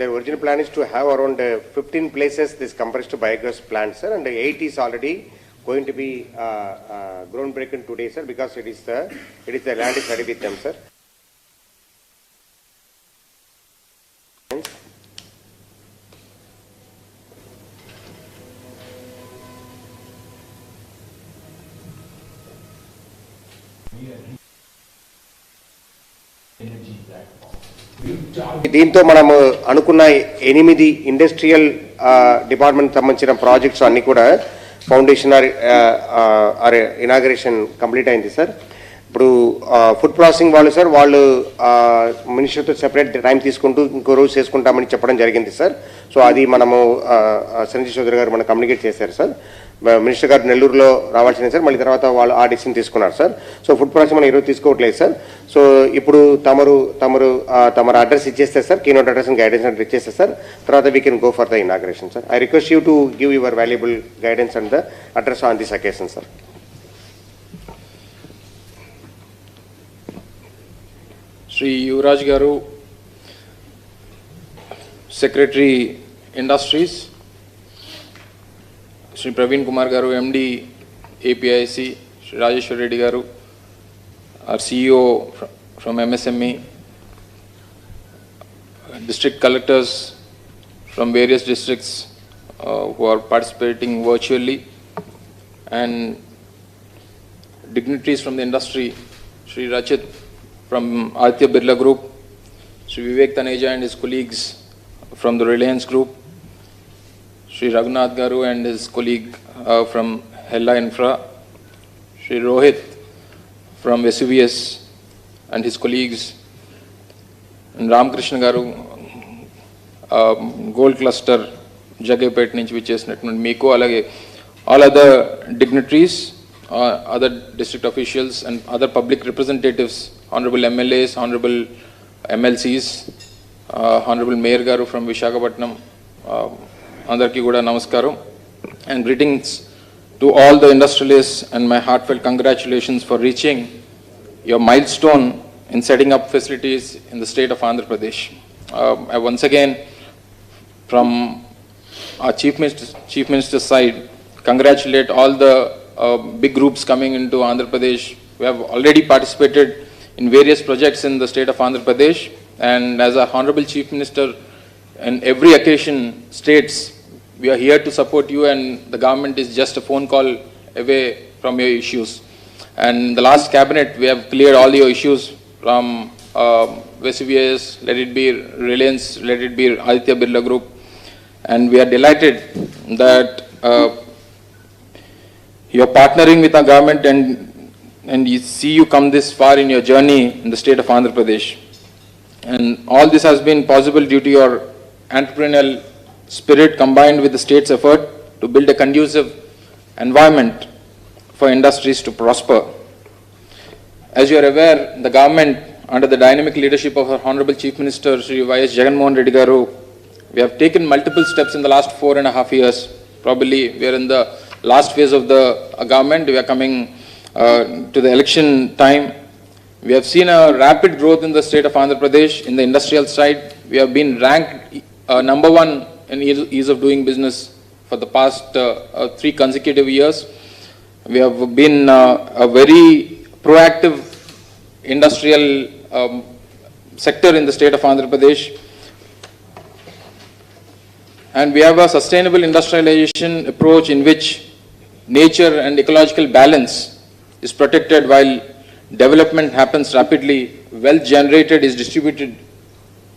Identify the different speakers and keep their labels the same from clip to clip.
Speaker 1: Their original plan is to have around uh, 15 places this compressed biogas plant, sir, and 8 is already going to be uh, uh, groundbreaking today, sir, because it is the, it is the land is ready with them, sir. దీంతో మనము అనుకున్న ఎనిమిది industrial department సంబంధించిన projects అన్నీ కూడా foundation or inauguration complete అయింది sir. ఇప్పుడు food processing వాళ్ళు సార్ వాళ్ళు మినిస్టర్తో సెపరేట్ టైం తీసుకుంటూ ఇంకో రోజు చేసుకుంటామని చెప్పడం జరిగింది సార్. సో అది మనము సంజయ్ చౌదరి గారు మనం కమ్యూనికేట్ చేశారు సార్. మినిస్టర్ గారు నెల్లూరులో రావాల్సిందే సార్. మళ్ళీ తర్వాత వాళ్ళు ఆ డిసిషన్ తీసుకున్నారు సార్. సో ఫుడ్ ప్రాసెసింగ్ మనం ఈరోజు తీసుకోవట్లేదు సార్. సో ఇప్పుడు తమరు తమరు తమరు అడ్రస్ ఇచ్చేస్తే sir keynote address and guidance అంటే ఇచ్చేస్తే సార్ తర్వాత we can go for the inauguration sir. I request you to give your valuable guidance and the address on this occasion sir
Speaker 2: Shri Yuvaraj garu secretary industries Shri Praveen Kumar గారు ఎండి APIIC Shri Rajeshwar Reddy garu or CEO from MSME district collectors from various districts uh, who are participating virtually and dignitaries from the industry, Sri Rachit from Aditya Birla Group, Sri Vivek Taneja and his colleagues from the Reliance Group, Sri Raghunath Garu and his colleague uh, from Hella Infra, Sri Rohit from Vesuvius and his colleagues, and Ramakrishna Garu, um, Gold Cluster, Jagapet Ninch, which is Miko, all other dignitaries, uh, other district officials and other public representatives, Honorable MLAs, Honorable MLCs, uh, Honorable Mayor Garu from Vishakhapatnam, uh, అందరికీ కూడా నమస్కారం and greetings to all the industrialist and my heartfelt congratulations for reaching your milestone in setting up facilities in the state of Andhra Pradesh. Uh, I once again, from our chief minister, chief minister's side, congratulate all the uh, big groups coming into Andhra Pradesh. We have already participated in various projects in the state of Andhra Pradesh, and as our honorable chief minister, in every occasion states, we are here to support you, and the government is just a phone call away from your issues. And the last cabinet, we have cleared all your issues from uh, VSVS, let it be Reliance, let it be Aditya Birla Group. And we are delighted that uh, you're partnering with our government and, and you see you come this far in your journey in the state of Andhra Pradesh. And all this has been possible due to your entrepreneurial spirit combined with the state's effort to build a conducive environment for industries to prosper. As you are aware, the government, under the dynamic leadership of our Honorable Chief Minister, Sri Y.S. Jaganmohan Reddy Garu, we have taken multiple steps in the last four and a half years. Probably we are in the last phase of the uh, government. We are coming uh, to the election time. We have seen a rapid growth in the state of Andhra Pradesh in the industrial side. We have been ranked uh, number one ease ease of doing business for the past uh, uh, three consecutive years. We have been uh, a very proactive industrial um, sector in the state of Andhra Pradesh. And we have a sustainable industrialization approach in which nature and ecological balance is protected while development happens rapidly, wealth generated is distributed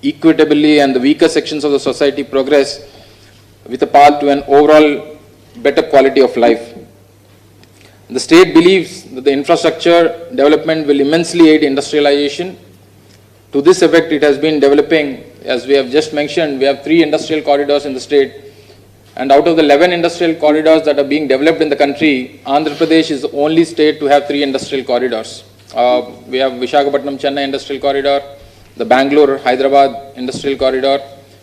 Speaker 2: equitably, and the weaker sections of the society progress with a path to an overall better quality of life. The state believes that the infrastructure development will immensely aid industrialization. To this effect, it has been developing, as we have just mentioned, we have three industrial corridors in the state. And out of the 11 industrial corridors that are being developed in the country, Andhra Pradesh is the only state to have three industrial corridors. Uh, we have Visakhapatnam Chennai Industrial Corridor, the Bangalore Hyderabad Industrial Corridor,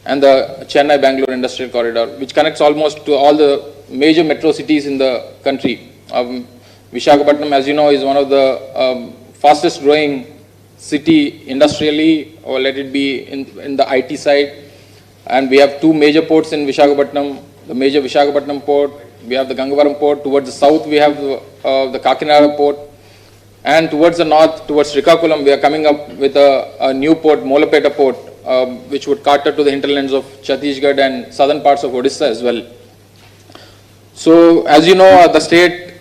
Speaker 2: and the Chennai Bangalore Industrial Corridor, which connects almost to all the major metro cities in the country. Um, Visakhapatnam, as you know, is one of the um, fastest growing city industrially, or let it be in, in the IT side. And we have two major ports in Vishakhapatnam, the major Vishakhapatnam port, we have the Gangavaram port, towards the south we have uh, the Kakinada port, and towards the north, towards Rikakulam, we are coming up with a, a new port, Molapeta port, um, which would cater to the hinterlands of Chhattisgarh and southern parts of Odisha as well. So, as you know, uh, the state,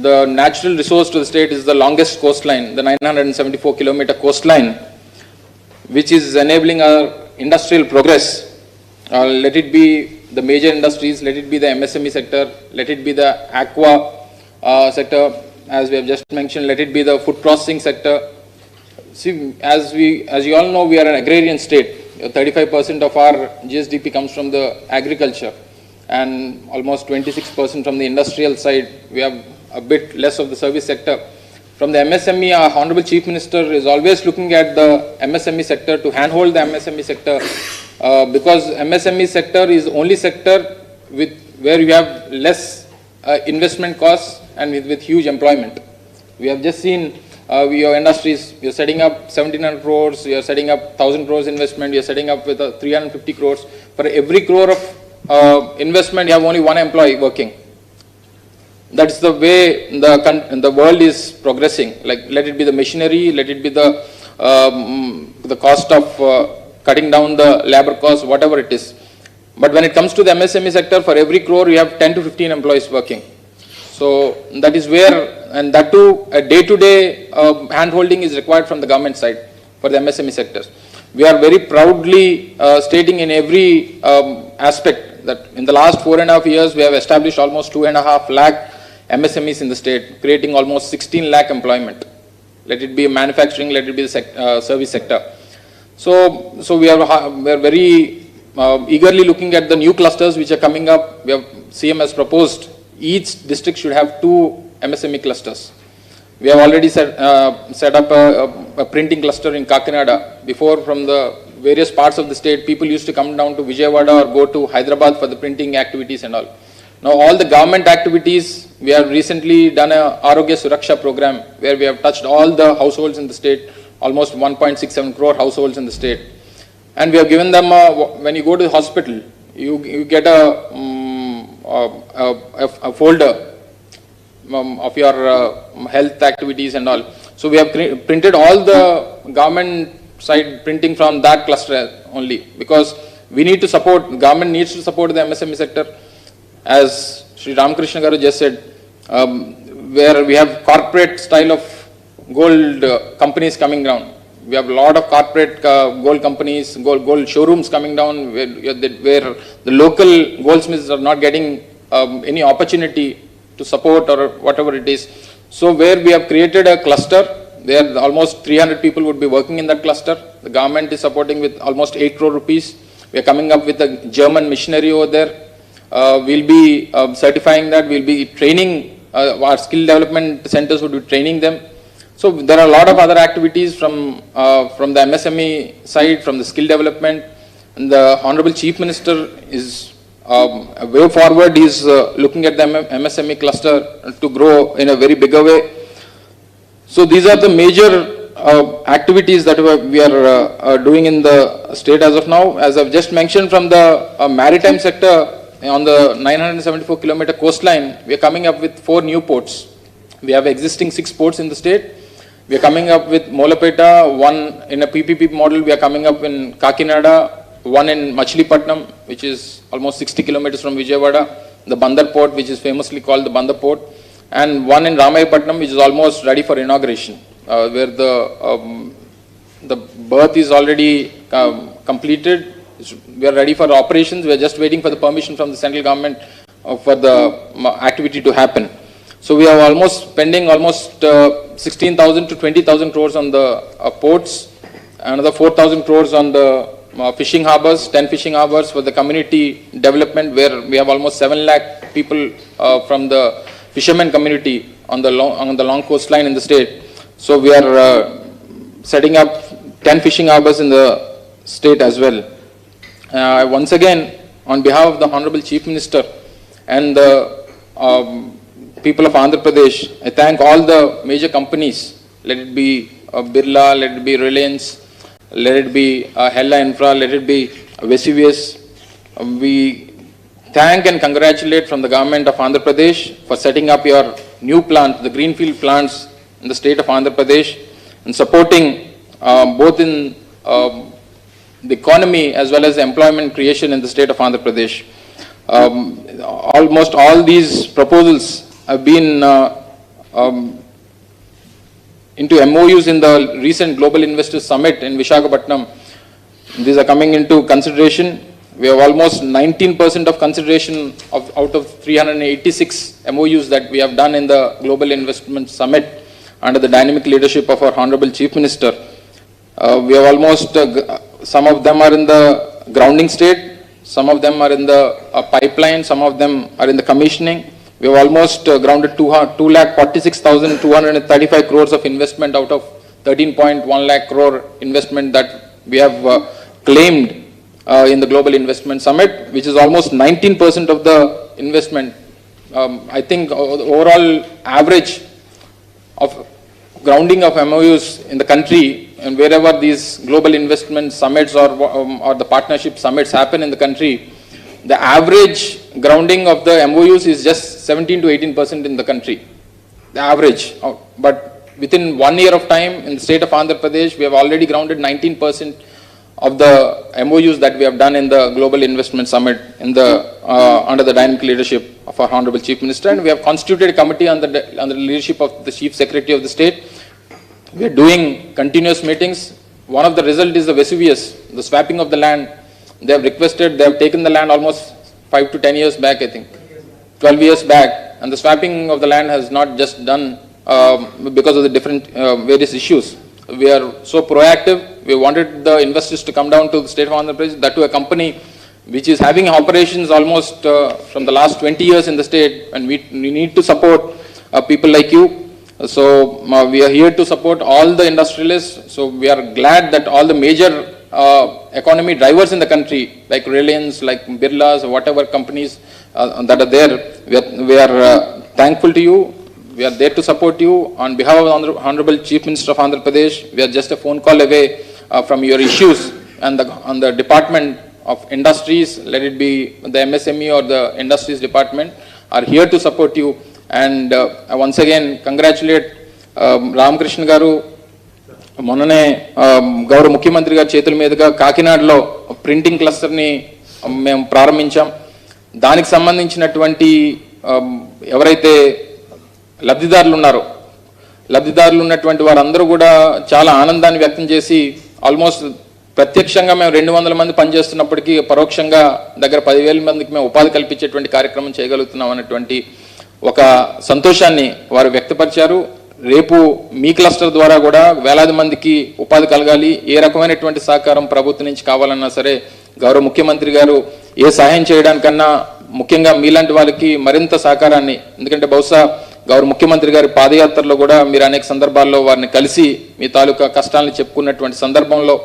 Speaker 2: the natural resource to the state is the longest coastline, the 974 kilometer coastline, which is enabling our industrial progress. Uh, let it be the major industries, let it be the MSME sector, let it be the aqua uh, sector, as we have just mentioned, let it be the food processing sector. See, as we, as you all know, we are an agrarian state. Thirty-five percent of our GSDP comes from the agriculture and almost twenty-six percent from the industrial side. We have a bit less of the service sector. From the MSME, our Honorable Chief Minister is always looking at the MSME sector to handhold the MSME sector uh, because MSME sector is the only sector with, where you have less uh, investment costs and with, with huge employment. We have just seen uh, your industries, you're setting up 1700 crores, you're setting up 1000 crores investment, you're setting up with uh, 350 crores. For every crore of uh, investment, you have only one employee working. That's the way the, the world is progressing. Like, let it be the machinery, let it be the, um, the cost of uh, cutting down the labor cost, whatever it is. But when it comes to the MSME sector, for every crore, you have 10 to 15 employees working. So that is where, and that too, a day-to-day uh, handholding is required from the government side for the MSME sectors. We are very proudly uh, stating in every um, aspect that in the last four and a half years, we have established almost two and a half lakh MSMEs in the state, creating almost 16 lakh employment. Let it be manufacturing, let it be the sec- uh, service sector. So, so we are, we are very uh, eagerly looking at the new clusters which are coming up. We have, CM proposed, each district should have two MSME clusters. We have already set, uh, set up a, a- printing cluster in Kakinada. Before, from the various parts of the state, people used to come down to Vijayawada or go to Hyderabad for the printing activities and all. Now, all the government activities, we have recently done a Arogya Suraksha program where we have touched all the households in the state, almost 1.67 crore households in the state. And we have given them, a, when you go to the hospital, you, you get a, um, a, a, folder um, of your uh, health activities and all. So we have printed all the government side printing from that cluster only because we need to support, government needs to support the MSME sector. As Sri Ramakrishna Garu just said, um, where we have corporate style of gold uh, companies coming down. We have a lot of corporate uh, gold companies, gold, gold showrooms coming down where, where the local goldsmiths are not getting um, any opportunity to support or whatever it is. So where we have created a cluster, where almost 300 people would be working in that cluster. The government is supporting with almost 8 crore rupees. We are coming up with a German missionary over there. Uh, we'll be um, certifying that, we'll be training, uh, our skill development centers would be training them. So there are a lot of other activities from, uh, from the MSME side, from the skill development. And the Honorable Chief Minister is, um, a way forward, is uh, looking at the MSME cluster to grow in a very bigger way. So these are the major uh, activities that we are- uh, uh, doing in the state as of now. As I've just mentioned from the uh, maritime sector, on the 974 kilometer coastline, we are coming up with four new ports. We have existing six ports in the state. We are coming up with Molapeta, one in a PPP model, we are coming up in Kakinada, one in Machilipatnam, which is almost 60 kilometers from Vijayawada, the Bandar port, which is famously called the Bandar port, and one in Ramayapatnam, which is almost ready for inauguration, uh, where the, um, the berth is already um, completed. We are ready for operations. We are just waiting for the permission from the central government uh, for the um, activity to happen. So we are almost spending almost uh, 16,000 to 20,000 crores on the uh, ports, another 4,000 crores on the uh, fishing harbors, 10 fishing harbors for the community development where we have almost 7 lakh people uh, from the fishermen community on the long, on the long coastline in the state. So we are uh, setting up 10 fishing harbors in the state as well. Uh, Once again, on behalf of the Honorable Chief Minister and the um, people of Andhra Pradesh, I thank all the major companies, let it be uh, Birla, let it be Reliance, let it be uh, Hella Infra, let it be Vesuvius. We thank and congratulate from the government of Andhra Pradesh for setting up your new plant, the greenfield plants in the state of Andhra Pradesh, and supporting uh, both in um, the economy as well as employment creation in the state of Andhra Pradesh. Um, Almost all these proposals have been uh, um, into MOUs in the recent Global Investors Summit in Vishakhapatnam. These are coming into consideration. We have almost 19% of consideration of, out of 386 MOUs that we have done in the Global Investment Summit under the dynamic leadership of our Honorable Chief Minister. Uh, we have almost, uh, some of them are in the grounding state, some of them are in the uh, pipeline, some of them are in the commissioning. We have almost uh, grounded two hu- two lakh forty-six thousand two hundred and thirty-five crores of investment out of thirteen point one lakh crore investment that we have uh, claimed uh, in the Global Investment Summit, which is almost nineteen percent of the investment. Um, I think the overall average of grounding of MOUs in the country and wherever these global investment summits or, um, or the partnership summits happen in the country, the average grounding of the MOUs is just 17 to 18 percent in the country. The average. Uh, But within one year of time, in the state of Andhra Pradesh, we have already grounded 19 percent of the MOUs that we have done in the Global Investment Summit in the, uh, under the dynamic leadership of our Honorable Chief Minister. And we have constituted a committee under the, under the leadership of the Chief Secretary of the State. We are doing continuous meetings. One of the result is the Vesuvius, the swapping of the land. They have requested, they have taken the land almost five to 10 years back, I think. 12 years back, and the swapping of the land has not just done um, because of the different uh, various issues. We are so proactive, we wanted the investors to come down to the state of Andhra Pradesh, that to a company which is having operations almost uh, from the last 20 years in the state, and we, we need to support uh, people like you. So uh, we are here to support all the industrialists, so we are glad that all the major uh, economy drivers in the country, like Reliance, like Birlas, whatever companies uh, that are there, we are, we are uh, thankful to you. We are there to support you. On behalf of Honor- Honorable Chief Minister of Andhra Pradesh, we are just a phone call away uh, from your issues and the, on the Department of Industries, let it be the MSME or the Industries Department, are here to support you. And uh, once again congratulate um, Ramakrishna Garu మొన్ననే గౌరవ ముఖ్యమంత్రి గారి చేతుల మీదుగా కాకినాడలో printing క్లస్టర్ని మేము ప్రారంభించాం. దానికి సంబంధించినటువంటి ఎవరైతే లబ్ధిదారులు ఉన్నారో లబ్ధిదారులు ఉన్నటువంటి వారందరూ కూడా చాలా ఆనందాన్ని వ్యక్తం చేసి ఆల్మోస్ట్ ప్రత్యక్షంగా మేము రెండు వందల మంది పనిచేస్తున్నప్పటికీ పరోక్షంగా దగ్గర పదివేల మందికి మేము ఉపాధి కల్పించేటువంటి కార్యక్రమం చేయగలుగుతున్నాం అన్నటువంటి ఒక సంతోషాన్ని వారు వ్యక్తపరిచారు. రేపు మీ క్లస్టర్ ద్వారా కూడా వేలాది మందికి ఉపాధి కలగాలి. ఏ రకమైనటువంటి సహకారం ప్రభుత్వం నుంచి కావాలన్నా సరే గౌరవ ముఖ్యమంత్రి గారు ఏ సహాయం చేయడానికన్నా ముఖ్యంగా మీలాంటి వాళ్ళకి మరింత సహకారాన్ని ఎందుకంటే బహుశా గౌరవ ముఖ్యమంత్రి గారి పాదయాత్రలో కూడా మీరు అనేక సందర్భాల్లో వారిని కలిసి మీ తాలూకా కష్టాలను చెప్పుకున్నటువంటి సందర్భంలో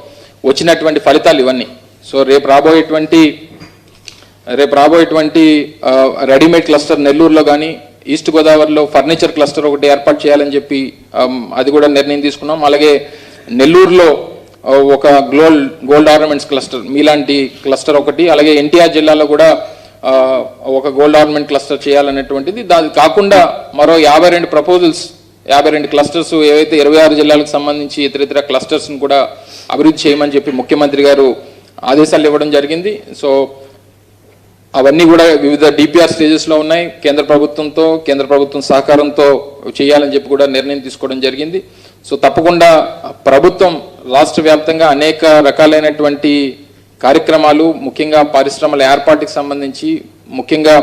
Speaker 2: వచ్చినటువంటి ఫలితాలు ఇవన్నీ. సో రేపు రాబోయేటువంటి రేపు రాబోయేటువంటి రెడీమేడ్ క్లస్టర్ నెల్లూరులో కానీ ఈస్ట్ గోదావరిలో ఫర్నిచర్ క్లస్టర్ ఒకటి ఏర్పాటు చేయాలని చెప్పి um, అది కూడా నిర్ణయం తీసుకున్నాం. అలాగే నెల్లూరులో uh, ఒక గ్లోల్ గోల్డ్ ఆర్నమెంట్స్ క్లస్టర్ మీలాంటి క్లస్టర్ ఒకటి అలాగే ఎన్టీఆర్ జిల్లాలో కూడా uh, ఒక గోల్డ్ ఆర్నమెంట్ క్లస్టర్ చేయాలనేటువంటిది. దాని కాకుండా మరో యాభై రెండు ప్రపోజల్స్ యాభై రెండు క్లస్టర్స్ ఏవైతే ఇరవై ఆరు జిల్లాలకు సంబంధించి ఇతర ఇతర క్లస్టర్స్ని కూడా అభివృద్ధి చేయమని చెప్పి ముఖ్యమంత్రి గారు ఆదేశాలు ఇవ్వడం జరిగింది. సో అవన్నీ కూడా వివిధ డిపిఆర్ స్టేజెస్లో ఉన్నాయి. కేంద్ర ప్రభుత్వంతో కేంద్ర ప్రభుత్వం సహకారంతో చేయాలని చెప్పి కూడా నిర్ణయం తీసుకోవడం జరిగింది. సో తప్పకుండా ప్రభుత్వం రాష్ట్ర వ్యాప్తంగా అనేక రకాలైనటువంటి కార్యక్రమాలు ముఖ్యంగా పరిశ్రమల ఏర్పాటుకి సంబంధించి ముఖ్యంగా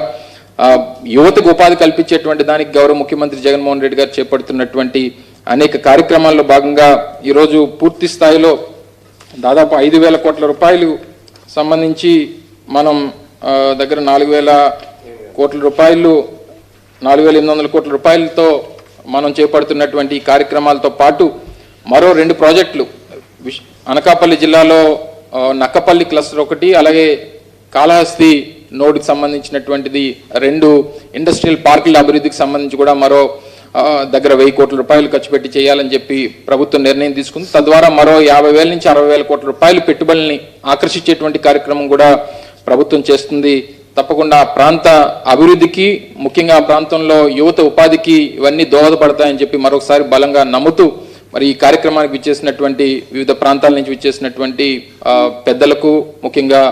Speaker 2: యువతకు ఉపాధి కల్పించేటువంటి దానికి గౌరవ ముఖ్యమంత్రి జగన్మోహన్ రెడ్డి గారు చేపడుతున్నటువంటి అనేక కార్యక్రమాల్లో భాగంగా ఈరోజు పూర్తి స్థాయిలో దాదాపు ఐదు వేల కోట్ల రూపాయలు సంబంధించి మనం దగ్గర నాలుగు వేల కోట్ల రూపాయలు నాలుగు వేల ఎనిమిది వందల కోట్ల రూపాయలతో మనం చేపడుతున్నటువంటి ఈ కార్యక్రమాలతో పాటు మరో రెండు ప్రాజెక్టులు. అనకాపల్లి జిల్లాలో నక్కపల్లి క్లస్టర్ ఒకటి అలాగే కాళహస్తి నోడ్కి సంబంధించినటువంటిది రెండు ఇండస్ట్రియల్ పార్కుల అభివృద్ధికి సంబంధించి కూడా మరో దగ్గర వెయ్యి కోట్ల రూపాయలు ఖర్చు పెట్టి చేయాలని చెప్పి ప్రభుత్వం నిర్ణయం తీసుకుంది. తద్వారా మరో యాభై వేల నుంచి అరవై వేల కోట్ల రూపాయలు పెట్టుబడుల్ని ఆకర్షించేటువంటి కార్యక్రమం కూడా ప్రభుత్వం చేస్తుంది. తప్పకుండా ఆ ప్రాంత అభివృద్ధికి ముఖ్యంగా ప్రాంతంలో యువత ఉపాధికి ఇవన్నీ దోహదపడతాయని చెప్పి మరొకసారి బలంగా నమ్ముతూ మరి ఈ కార్యక్రమానికి విచ్చేసినటువంటి వివిధ ప్రాంతాల నుంచి విచ్చేసినటువంటి పెద్దలకు ముఖ్యంగా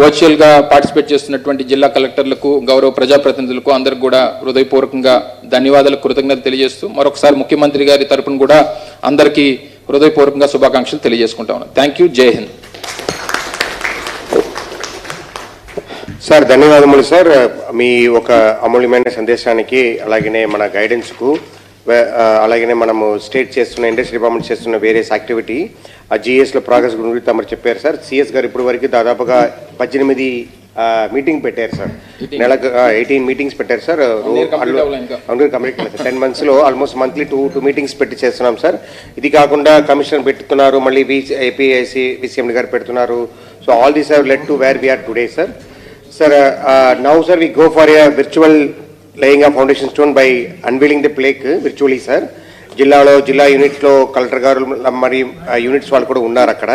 Speaker 2: వర్చువల్గా పార్టిసిపేట్ చేస్తున్నటువంటి జిల్లా కలెక్టర్లకు గౌరవ ప్రజాప్రతినిధులకు అందరికి కూడా హృదయపూర్వకంగా ధన్యవాదాలు కృతజ్ఞత తెలియజేస్తూ మరొకసారి ముఖ్యమంత్రి గారి తరపున కూడా అందరికీ హృదయపూర్వకంగా శుభాకాంక్షలు తెలియజేసుకుంటా ఉన్నాను థ్యాంక్ యూ జై హింద్
Speaker 1: సార్ ధన్యవాదములు సార్. మీ ఒక అమూల్యమైన సందేశానికి అలాగనే మన గైడెన్స్కు అలాగనే మనము స్టేట్ చేస్తున్న ఇండస్ట్రీ డిపార్ట్మెంట్ చేస్తున్న వేరియస్ యాక్టివిటీ ఆ జిఎస్లో ప్రోగ్రెస్ గురించి తమరు చెప్పారు సార్. సిఎస్ గారు ఇప్పటి వరకు దాదాపుగా పద్దెనిమిది మీటింగ్ పెట్టారు సార్. నెలకు ఎయిటీన్ మీటింగ్స్ పెట్టారు సార్. అవును కంప్లీట్ సార్ టెన్ మంత్స్లో almost monthly two two meetings పెట్టి చేస్తున్నాం సార్. ఇది కాకుండా కమిషనర్ పెట్టుతున్నారు మళ్ళీ ఏపీఐసి విసిఎం గారు పెడుతున్నారు. So all these have let to where we are today sir. Sir now sir we go for go for a foundation stone by unveiling the plaque unveiling the plaque జిల్లాలో జిల్లా యూనిట్స్లో collector గారు మరి units వాళ్ళు కూడా ఉన్నారు అక్కడ.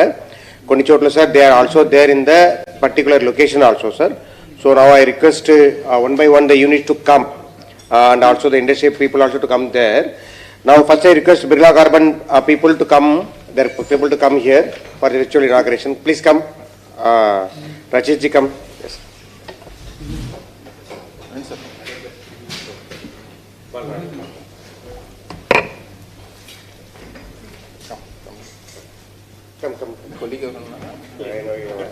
Speaker 1: కొన్ని చోట్ల sir they are also there in the particular location also sir so now I request one by one the unit to come and also the industry people also to come there now first I request Birla carbon people to come there people to come here for virtual inauguration please come Rachit ji come Uh, Rachit ji come. Yes. Come, come. I know you are.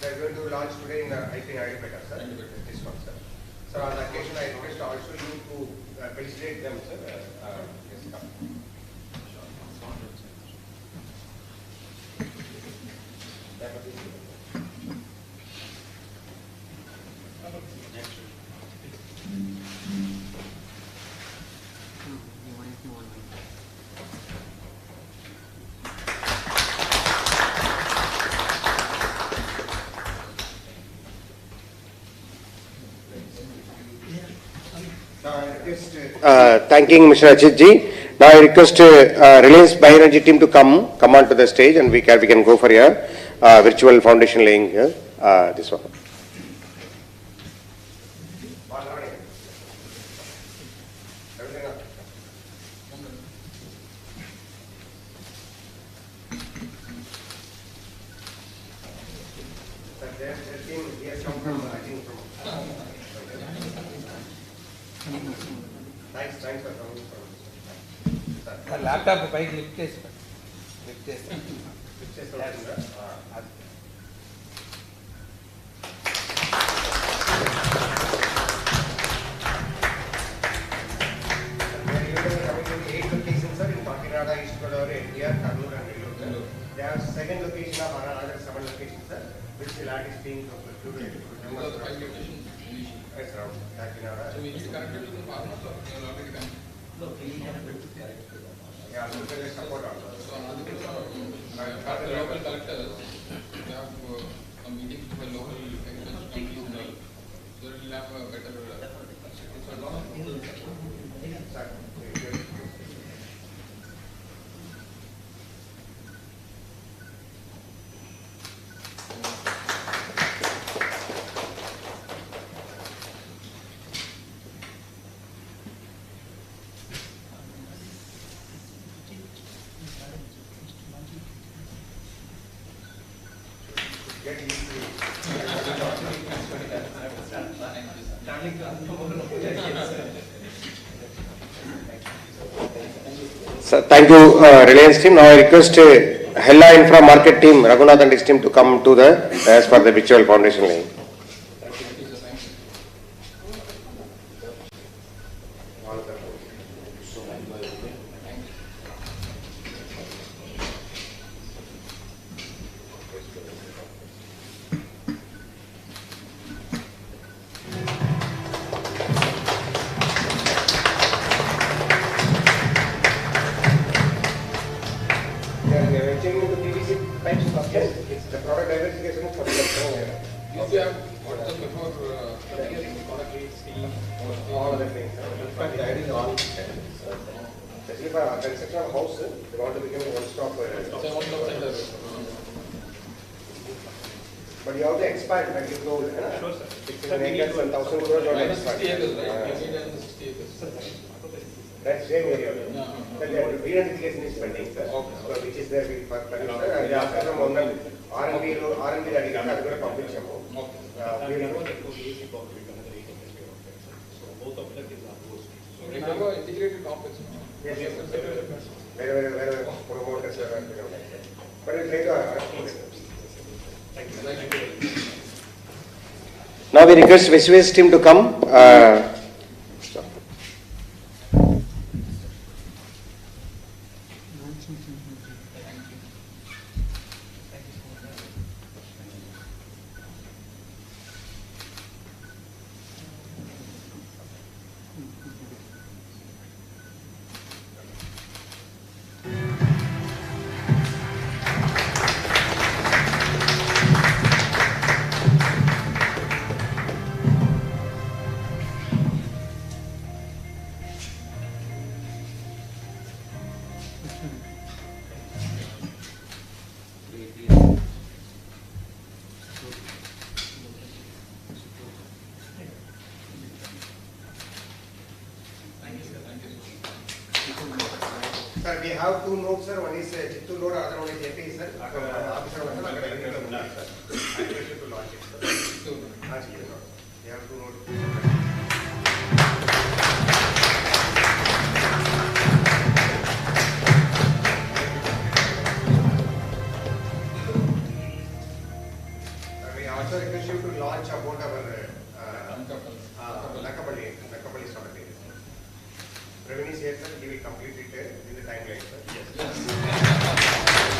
Speaker 1: They're going to launch today in, uh, I think, Ayurveda, sir. This one, sir. Sir, on the occasion, I request also you to uh, felicitate them, sir. Uh, uh, yes, come. Uh, Thanking Mr. Ajit ji. Now I request uh, Reliance Bioenergy team to come, come onto the stage and we can, we can go for a uh, virtual foundation laying, here, uh, this one.
Speaker 3: Laptop పైకి lift చేసి పెట్టు. Lift చేసి అది.
Speaker 1: Eight locations, sir, in Kakinada, East Godavari, NTR, Kannur and Nellore. They have second location of another seven locations, sir, which the land is being concluded. Yes, around Kakinada. Yeah, so there is support also. So another question. At the local collectors, we
Speaker 2: have uh,
Speaker 1: a meeting with the local exchange companies. So it will have a better. Uh, thank you, uh, Reliance team. Now I request
Speaker 4: uh, Hella
Speaker 1: Infra Market team, Raghunath and his team to
Speaker 2: come to
Speaker 1: the,
Speaker 2: as for the virtual foundation
Speaker 1: That's same area.
Speaker 2: No,
Speaker 1: no, no. That reunification is sir. Which is there with first planning, the moment, R&D, that is a going
Speaker 2: to
Speaker 1: uh, we
Speaker 2: know that both of integrated.
Speaker 1: Yes, sir. Very, very, very But it's. Thank you. Now we request Vishwas team to come. Uh, have two nodes, sir. One is uh, Chittoor node, other one complete in the timeline, sir. Yes.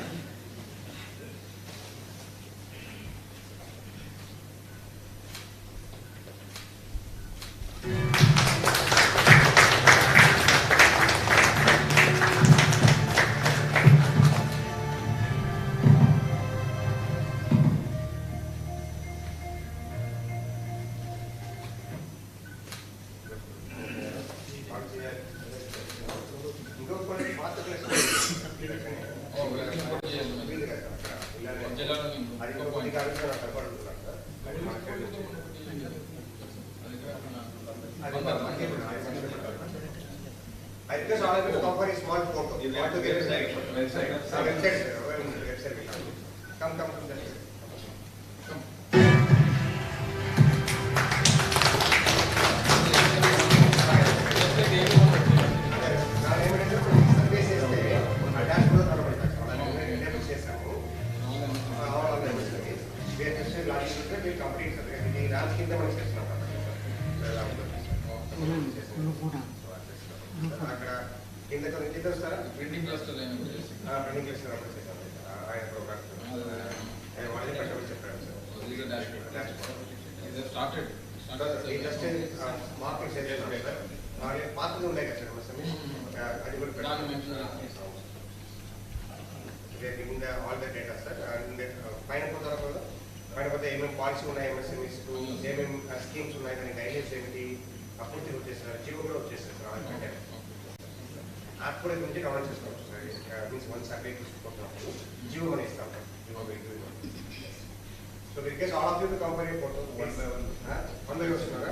Speaker 1: because all of offer photo.
Speaker 4: You
Speaker 1: get
Speaker 4: website. Website.
Speaker 1: Come, come. in the all the పైన పోతారా పైన పోతే ఏమేమి policy ఉన్నాయి MSMEs ఏమేమి schemes ఉన్నాయి దాని guidance ఏమిటి అప్పుడు వచ్చేసారు జీవోలో వచ్చేసారు సార్ ఆల్ కంటే అప్పుడు గురించి కవర్ చేస్తాం సార్ మీన్స్ వన్ సర్వే తీసుకుంటున్నప్పుడు జీవో అని ఇస్తాం GO so request all company పోతాం వన్ బై వన్ వస్తున్నారా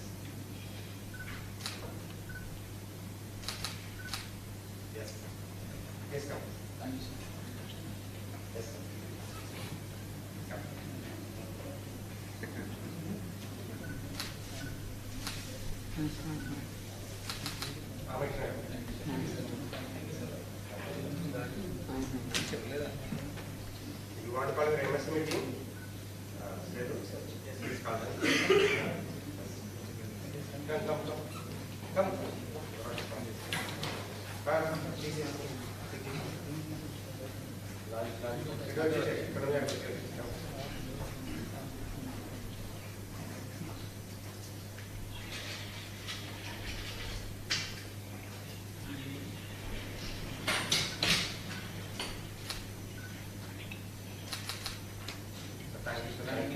Speaker 1: Yes,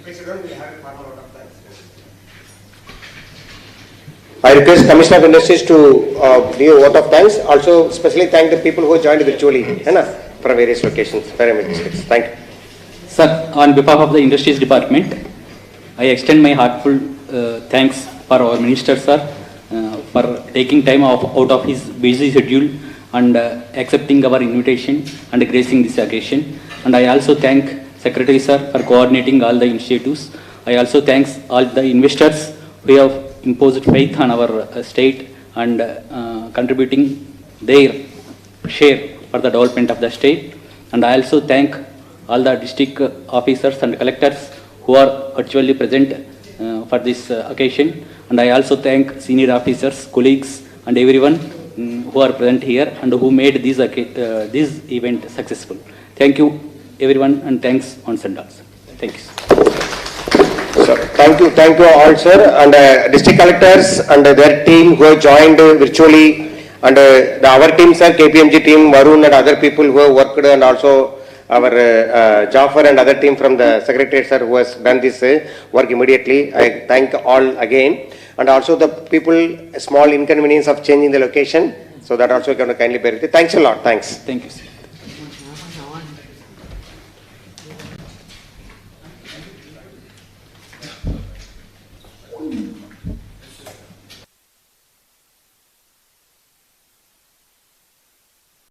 Speaker 1: you, sir. Please sit down, we'll have a formal vote of thanks. I request Commissioner of Industries to uh, give a vote of thanks. Also, especially thank the people who joined virtually, है ना, from various locations, pyramid districts. Thank you.
Speaker 5: Sir, on behalf of the Industries Department, I extend my heartfelt uh, thanks for our Minister, sir, uh, for taking time off, out of his busy schedule and uh, accepting our invitation and gracing this occasion. And I also thank Secretary, sir, for coordinating all the initiatives. I also thanks all the investors who have imposed faith on our uh, state and uh, contributing their share for the development of the state. And I also thank all the district uh, officers and collectors who are virtually present uh, for this uh, occasion. And I also thank senior officers, colleagues, and everyone mm, who are present here and who made this, uh, this event successful. Thank you, everyone, and thanks on and Thanks. Thank you.
Speaker 1: So, thank you, thank you all, sir, and uh, district collectors and their team who have joined uh, virtually, and uh, the our team, sir, KPMG team, Varun and other people who have worked, and also our uh, uh, Jafar and other team from the secretariat, sir, who has done this uh, work immediately. I thank all again, and also the people, small inconvenience of changing the location, so that also to kindly bear it. Thanks a lot, thanks.
Speaker 5: Thank you. sir.